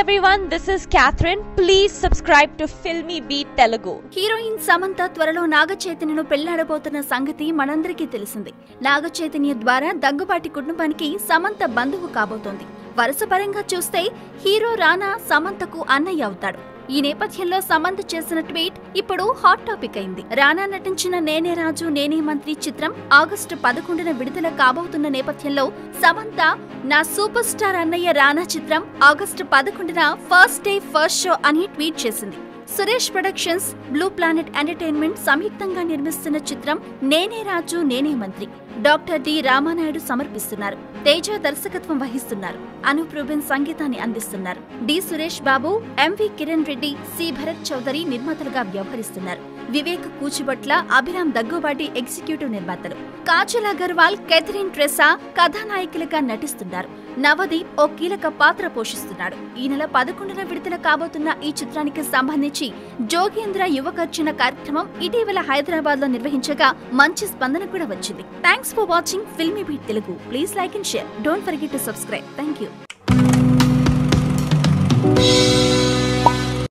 Everyone this is Catherine please subscribe to Filmi Beat Telugu heroine Samantha త్వరలో నాగచైతన్యను పెళ్ళాడబోతున్న సంగతి మనందరికీ తెలిసింది. నాగచైతన్య ద్వారా దగ్గుబాటి కుటుంబానికి సమంత బంధువు కాబోతోంది. వరుసపరంగా చూస్తే హీరో రానా సమంతకు అన్నయ్య అవుతాడు. ఈ నేపథ్యంలో సమంత చేసిన ట్వీట్ ఇప్పుడు హాట్ టాపిక్ అయింది. రానా నటించిన నేనే రాజు నేనే మంత్రి చిత్రం ఆగస్టు పదకొండున విడుదల కాబోతున్న నేపథ్యంలో సమంత నా సూపర్ స్టార్ అన్నయ్య రానా చిత్రం ఆగస్టు పదకొండున ఫస్ట్ డే ఫస్ట్ షో అని ట్వీట్ చేసింది. Suresh productions blue planet entertainment సంయుక్తంగా నిర్మిస్తున్న చిత్రం నేనే రాజు నేనే మంత్రి. డాక్టర్ డి రామానాయుడు సమర్పిస్తున్నారు. తేజ దర్శకత్వం వహిస్తున్నారు. అనూప్ రూబెన్ సంగీతాన్ని అందిస్తున్నారు. D Suresh Babu M V Kiran Reddy C Bharat Chowdary నిర్మాతలుగా వ్యవహరిస్తున్నారు. వివేక్ కూచిబట్ల అభిరామ్ దగ్గుబాటి ఎగ్జిక్యూటివ్ నిర్మాతలు. కాజల్ అగర్వాల్ కెథరిన్ ట్రెసా కథానాయకులుగా నటిస్తున్నారు. నవదీప్ ఓ కీలక పాత్ర పోషిస్తున్నాడు. ఈ నెల పదకొండున విడుదల కాబోతున్న ఈ చిత్రానికి సంబంధించి జోగేంద్ర యువకర్జున కార్యక్రమం ఇటీవల హైదరాబాద్లో నిర్వహించగా మంచి స్పందన కూడా వచ్చింది. Thanks for watching Filmi Beat Telugu please like and share don't forget to subscribe thank you